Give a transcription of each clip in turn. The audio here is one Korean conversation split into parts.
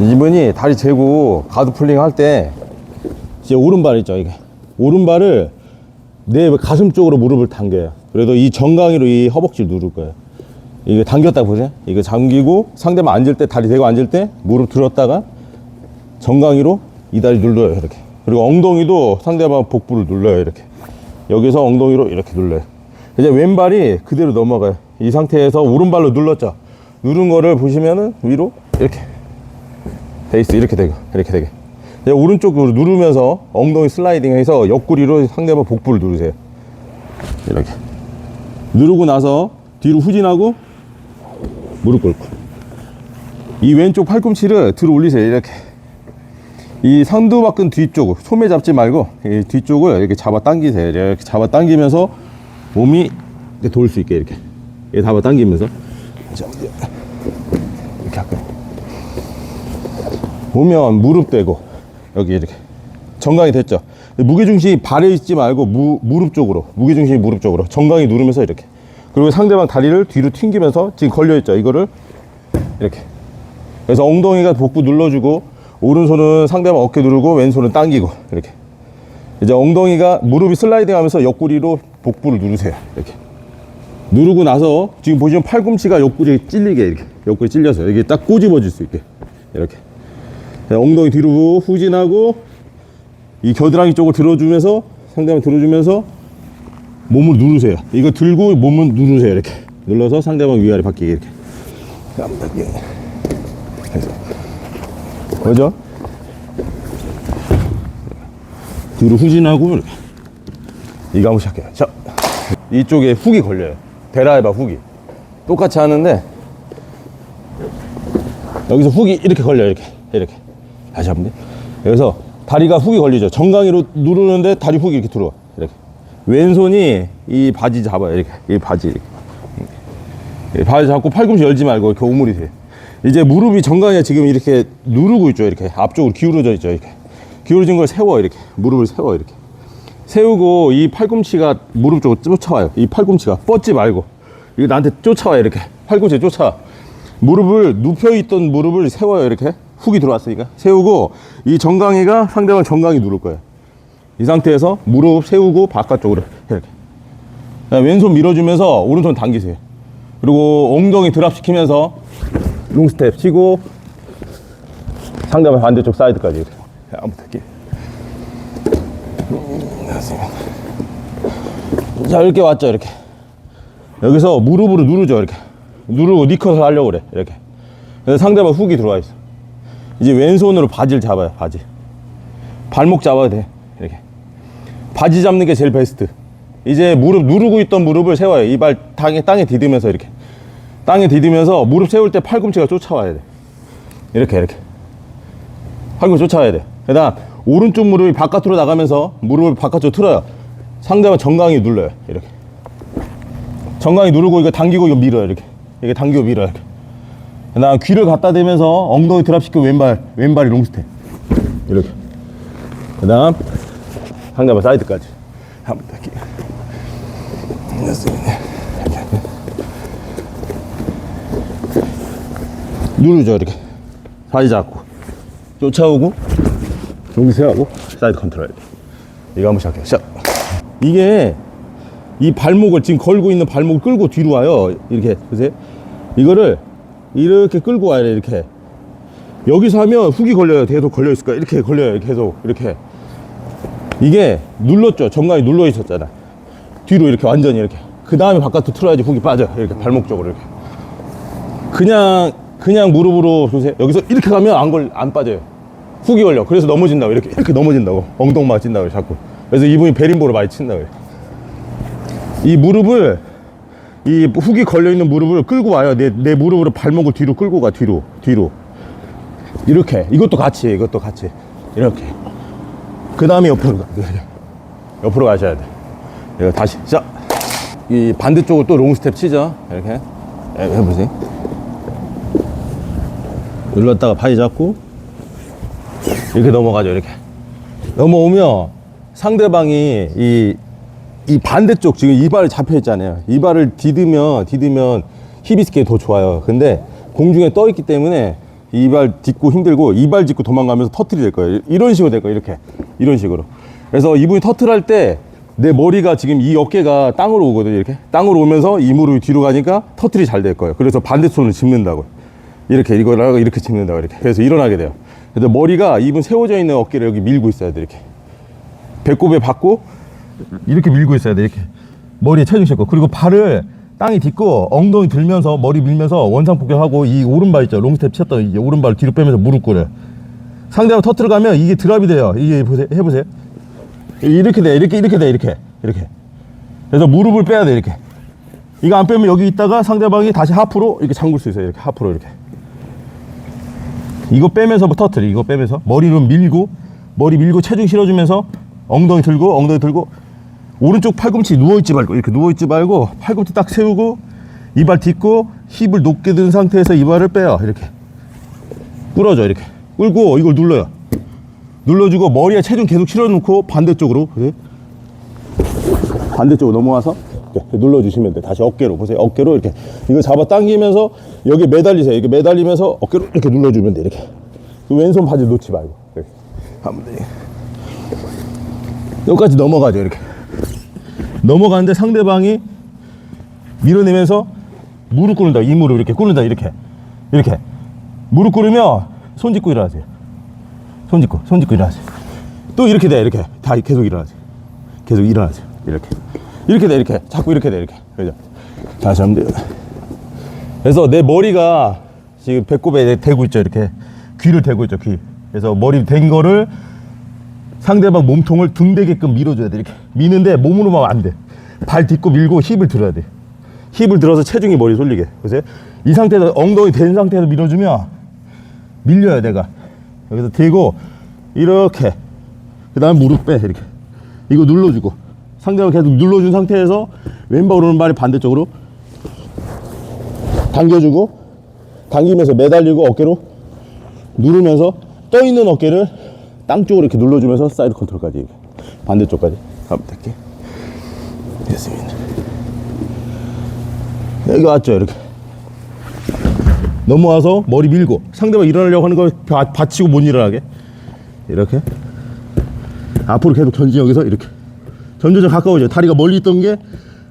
이분이 다리 재고 가드 풀링 할 때 이제 오른발 있죠 이게. 오른발을 내 가슴 쪽으로 무릎을 당겨요. 그래도 이 정강이로 이 허벅지를 누를 거예요. 이게 당겼다 보세요. 이거 잠기고 상대방 앉을 때 다리 대고 앉을 때 무릎 들었다가 정강이로 이 다리 눌러요 이렇게. 그리고 엉덩이도 상대방 복부를 눌러요 이렇게. 여기서 엉덩이로 이렇게 눌러요. 이제 왼발이 그대로 넘어가요. 이 상태에서 오른발로 눌렀죠. 누른 거를 보시면은 위로 이렇게 베이스 이렇게 되고 이렇게 되게. 오른쪽으로 누르면서 엉덩이 슬라이딩 해서 옆구리로 상대방 복부를 누르세요. 이렇게. 누르고 나서 뒤로 후진하고 무릎 꿇고. 이 왼쪽 팔꿈치를 들어 올리세요. 이렇게. 이 상두박근 뒤쪽 소매 잡지 말고 이 뒤쪽을 이렇게 잡아 당기세요. 이렇게 잡아 당기면서 몸이 돌 수 있게 이렇게. 이렇게 잡아 당기면서. 자, 이렇게 할까요 보면 무릎 대고 여기 이렇게. 정강이 됐죠? 무게중심이 발에 있지 말고 무, 무릎 쪽으로 무게중심이 무릎 쪽으로 정강이 누르면서 이렇게. 그리고 상대방 다리를 뒤로 튕기면서 지금 걸려있죠? 이거를 이렇게. 그래서 엉덩이가 복부 눌러주고 오른손은 상대방 어깨 누르고 왼손은 당기고 이렇게. 이제 엉덩이가 무릎이 슬라이딩 하면서 옆구리로 복부를 누르세요. 이렇게. 누르고 나서 지금 보시면 팔꿈치가 옆구리에 찔리게 이렇게 옆구리 찔려서 이게 딱 꼬집어질 수 있게. 이렇게. 자, 엉덩이 뒤로 후진하고 이 겨드랑이 쪽을 들어주면서 상대방 들어주면서 몸을 누르세요. 이거 들고 몸을 누르세요 이렇게. 눌러서 상대방 위아래 바뀌게. 이렇게 뭐죠? 뒤로 후진하고 이거 한번 시작해요. 자. 이쪽에 훅이 걸려요. 베라에바 훅이. 똑같이 하는데 여기서 훅이 이렇게 걸려요 이렇게. 이렇게 다시 한번. 돼. 여기서 다리가 훅이 걸리죠. 정강이로 누르는데 다리 훅이 이렇게 들어와. 이렇게. 왼손이 이 바지 잡아요. 이렇게. 이 바지 이렇게. 이 바지 잡고 팔꿈치 열지 말고 이렇게 오므리 세요 이제 무릎이 정강이에 지금 이렇게 누르고 있죠. 이렇게 앞쪽으로 기울어져 있죠. 이렇게. 기울어진 걸 세워 이렇게. 무릎을 세워 이렇게. 세우고 이 팔꿈치가 무릎 쪽으로 쫓아와요. 이 팔꿈치가 뻗지 말고. 이거 나한테 쫓아와요 이렇게. 팔꿈치 쫓아 무릎을 눕혀 있던 무릎을 세워요 이렇게 훅이 들어왔으니까. 세우고 이 정강이가 상대방 정강이 누를 거예요 이 상태에서 무릎 세우고 바깥쪽으로 이렇게. 왼손 밀어주면서 오른손 당기세요. 그리고 엉덩이 드랍 시키면서 롱스텝 치고 상대방 반대쪽 사이드까지 이렇게. 한번 탈게. 자 이렇게 왔죠 이렇게. 여기서 무릎으로 누르죠 이렇게. 누르고 니컷을 하려고 그래 이렇게. 상대방 훅이 들어와 있어 이제 왼손으로 바지를 잡아요 바지. 발목 잡아야 돼 이렇게. 바지 잡는 게 제일 베스트. 이제 무릎 누르고 있던 무릎을 세워요. 이발 땅에 땅에 디디면서 이렇게. 땅에 디디면서 무릎 세울 때 팔꿈치가 쫓아와야 돼. 이렇게 이렇게. 팔꿈치 쫓아와야 돼. 그다음 오른쪽 무릎이 바깥으로 나가면서 무릎을 바깥으로 틀어요. 상대방 정강이 눌러요 이렇게. 정강이 누르고 이거 당기고 이거 밀어요 이렇게. 이게 당기고 밀어요 이렇게 그다음 귀를 갖다 대면서 엉덩이 드랍시키고 왼발 왼발이 롱스텝. 이렇게. 그다음 상대방 사이드까지. 한 번 더 누르죠 이렇게. 바지 잡고. 쫓아오고 용세하고 사이드 컨트롤. 이거 한번 시작해요. 시작. 이게 이 발목을 지금 걸고 있는 발목을 끌고 뒤로 와요. 이렇게 보세요. 이거를 이렇게 끌고 와야 돼 이렇게. 여기서 하면 훅이 걸려요. 계속 걸려 있을 거야. 이렇게 걸려요 계속. 이렇게. 이게 눌렀죠. 정강이 눌러 있었잖아. 뒤로 이렇게 완전히 이렇게. 그 다음에 바깥으로 틀어야지 훅이 빠져. 이렇게 발목 쪽으로 이렇게. 그냥 그냥 무릎으로 보세요 여기서 이렇게 가면 안 걸 안 빠져요. 훅이 걸려. 그래서 넘어진다고. 이렇게 이렇게 넘어진다고. 엉덩 맞진다고 자꾸. 그래서 이분이 베린보를 많이 친다고. 이 무릎을 이 훅이 걸려 있는 무릎을 끌고 와요. 내, 내 무릎으로 발목을 뒤로 끌고 가 뒤로 뒤로. 이렇게. 이것도 같이 해, 이것도 같이. 이렇게. 그 다음에 옆으로 가. 이렇게. 옆으로 가셔야 돼. 이거 다시. 자이 반대쪽으로 또 롱스텝 치죠. 이렇게. 예, 해보세요. 눌렀다가 바위 잡고 이렇게 넘어가죠 이렇게. 넘어오면 상대방이 이, 이 반대쪽 지금 이 발을 잡혀 있잖아요 이 발을 디디면 디디면 스케이 더 좋아요 근데 공중에 떠 있기 때문에 이발 딛고 힘들고 이발 짚고 도망가면서 터트리 될 거예요. 이런 식으로 될 거예요. 이렇게 이런 식으로. 그래서 이분이 터트할 때 내 머리가 지금 이 어깨가 땅으로 오거든요. 이렇게 땅으로 오면서 이 무릎이 뒤로 가니까 터트리 잘될 거예요. 그래서 반대손을 짚는다고. 이렇게 이거를 이렇게 짚는다고 이렇게. 그래서 일어나게 돼요. 그래서 머리가 이분 세워져 있는 어깨를 여기 밀고 있어야 돼 이렇게. 배꼽에 받고 이렇게 밀고 있어야 돼 이렇게. 머리에 체중 싣고. 그리고 발을 땅에 딛고 엉덩이 들면서 머리 밀면서 원상 복귀하고 이 오른발 있죠? 롱스텝 쳤던 이 오른발 뒤로 빼면서 무릎 꿇어요. 상대방 터트려 가면 이게 드랍이 돼요. 이게 보세요 해보세요. 이렇게 돼 이렇게 이렇게 돼 이렇게. 이렇게. 그래서 무릎을 빼야 돼 이렇게. 이거 안 빼면 여기 있다가 상대방이 다시 하프로 이렇게 잠글 수 있어요. 이렇게 하프로 이렇게. 이거 빼면서 뭐 터트려 이거 빼면서 머리로 밀고 머리 밀고 체중 실어주면서 엉덩이 들고 엉덩이 들고 오른쪽 팔꿈치 누워있지 말고 이렇게 누워있지 말고 팔꿈치 딱 세우고 이발 딛고 힙을 높게 든 상태에서 이발을 빼요. 이렇게. 꿇어져 이렇게. 꿇고 이걸 눌러요. 눌러주고 머리에 체중 계속 실어놓고 반대쪽으로. 그래? 반대쪽으로 넘어와서 이렇게 눌러주시면 돼. 다시 어깨로. 보세요. 어깨로 이렇게. 이거 잡아 당기면서 여기 매달리세요. 이렇게 매달리면서 어깨로 이렇게 눌러주면 돼 이렇게. 그 왼손 바지 놓지 말고. 이렇게. 하면 돼 여기까지 넘어가죠 이렇게 넘어가는데 상대방이 밀어내면서 무릎 꿇는다. 이 무릎 이렇게 꿇는다. 이렇게. 이렇게. 무릎 꿇으면 손 짚고 일어나세요. 손 짚고 손 짚고 일어나세요. 또 이렇게 돼. 이렇게. 다 계속 일어나세요. 계속 일어나세요. 이렇게. 이렇게 돼. 이렇게. 자꾸 이렇게 돼. 이렇게. 그죠? 다시 하면 그래서 내 머리가 지금 배꼽에 대고 있죠. 이렇게 귀를 대고 있죠. 귀. 그래서 머리 댄 거를 상대방 몸통을 등대게끔 밀어줘야 돼. 이렇게 미는데 몸으로만 안 돼 발 딛고 밀고 힙을 들어야 돼. 힙을 들어서 체중이 머리 쏠리게. 보세요 이 상태에서 엉덩이 된 상태에서 밀어주면 밀려요 내가. 여기서 대고 이렇게. 그 다음에 무릎 빼 이렇게. 이거 눌러주고. 상대방 계속 눌러준 상태에서 왼발 오른발이 반대쪽으로 당겨주고 당기면서 매달리고 어깨로 누르면서 떠 있는 어깨를 땅 쪽으로 이렇게 눌러주면서 사이드 컨트롤까지 반대쪽까지. 가면 될게. 됐습니다. 여기 왔죠 이렇게. 넘어와서 머리 밀고 상대방 일어나려고 하는 걸 바- 받치고 못 일어나게. 이렇게. 앞으로 계속 전진 여기서 이렇게. 점점 가까워져요. 다리가 멀리 있던 게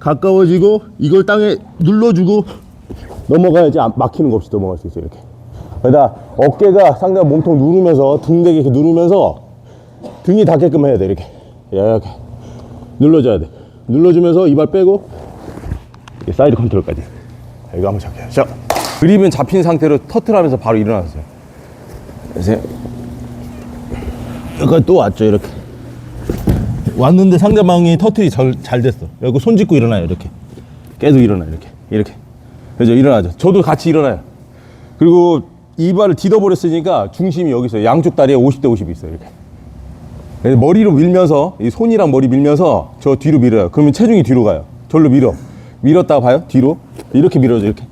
가까워지고 이걸 땅에 눌러주고 넘어가야지 안- 막히는 거 없이 넘어갈 수 있어요 이렇게 그러다 어깨가 상대방 몸통 누르면서 등 되게 이렇게 누르면서 등이 닿게끔 해야 돼 이렇게. 이렇게 눌러줘야 돼. 눌러주면서 이발 빼고 사이드 컨트롤까지. 이거 한번 잡게요 자. 그립은 잡힌 상태로 터트하면서 바로 일어났어요. 그래서 여기까지 또 왔죠 이렇게. 왔는데 상대방이 터트리 잘, 잘 됐어. 여기 손 짚고 일어나요 이렇게. 계속 일어나 이렇게. 이렇게. 그죠? 일어나죠. 저도 같이 일어나요. 그리고 이발을 디뎌버렸으니까 중심이 여기 있어요. 양쪽 다리에 50대 50이 있어요 이렇게. 머리로 밀면서 이 손이랑 머리 밀면서 저 뒤로 밀어요. 그러면 체중이 뒤로 가요. 절로 밀어. 밀었다가 봐요 뒤로. 이렇게 밀어줘 이렇게.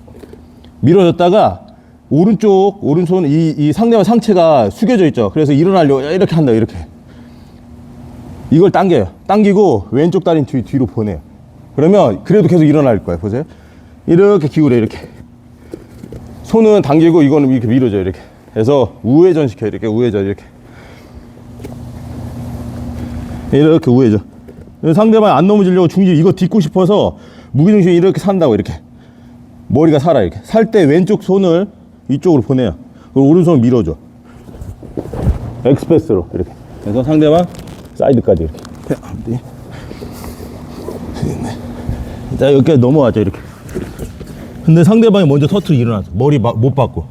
밀어졌다가 오른쪽 오른손 이, 이 상대방 상체가 숙여져 있죠. 그래서 일어나려고 이렇게 한다 이렇게. 이걸 당겨요. 당기고 왼쪽 다리는 뒤, 뒤로 보내요. 그러면 그래도 계속 일어날 거예요. 보세요. 이렇게 기울여 이렇게 손은 당기고 이거는 이렇게 밀어줘요 이렇게. 해서 우회전 시켜요 이렇게. 우회전 이렇게. 이렇게 우회전. 상대방 안 넘어지려고 중심 이거 딛고 싶어서 무게중심이 이렇게 산다고 이렇게. 머리가 살아 이렇게. 살 때 왼쪽 손을 이쪽으로 보내요. 그리고 오른손을 밀어줘. 엑스패스로 이렇게. 그래서 상대방 사이드까지 이렇게. 네. 자 여기까지 넘어가죠 이렇게 근데 상대방이 먼저 터트리 일어나서 머리 마- 못 받고.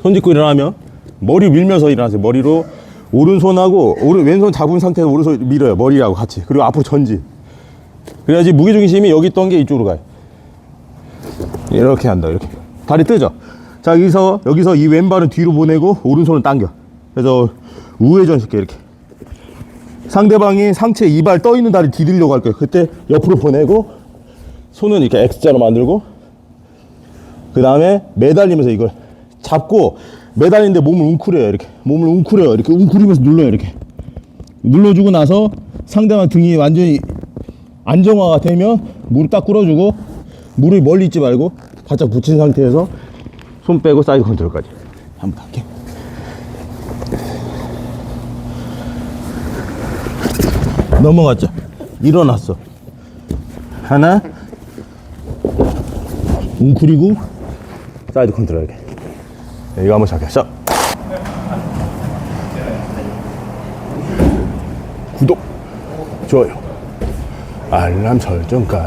손 짚고 일어나면 머리 밀면서 일어나세요. 머리로 오른손하고 오른 왼손 잡은 상태에서 오른손 밀어요. 머리하고 같이. 그리고 앞으로 전진. 그래야지 무게중심이 여기 있던 게 이쪽으로 가요. 이렇게 한다 이렇게. 다리 뜨죠 자 여기서 여기서 이 왼발은 뒤로 보내고 오른손은 당겨. 그래서 우회전 시켜 이렇게. 상대방이 상체 이발 떠 있는 다리 디딜려고 할 거예요. 그때 옆으로 보내고 손은 이렇게 X자로 만들고 그 다음에 매달리면서 이걸 잡고 매달리는데 몸을 웅크려요 이렇게 몸을 웅크려요 이렇게 웅크리면서 눌러요 이렇게 눌러주고 나서 상대방 등이 완전히 안정화가 되면 무릎 딱 꿇어주고 무릎이 멀리 있지 말고 바짝 붙인 상태에서 손 빼고 사이드 컨트롤까지 한번 갈게. 넘어갔죠? 일어났어. 하나, 웅크리고, 사이드 컨트롤 이렇게. 이거 한번 시작해. 시작. 구독, 좋아요, 알람 설정까지.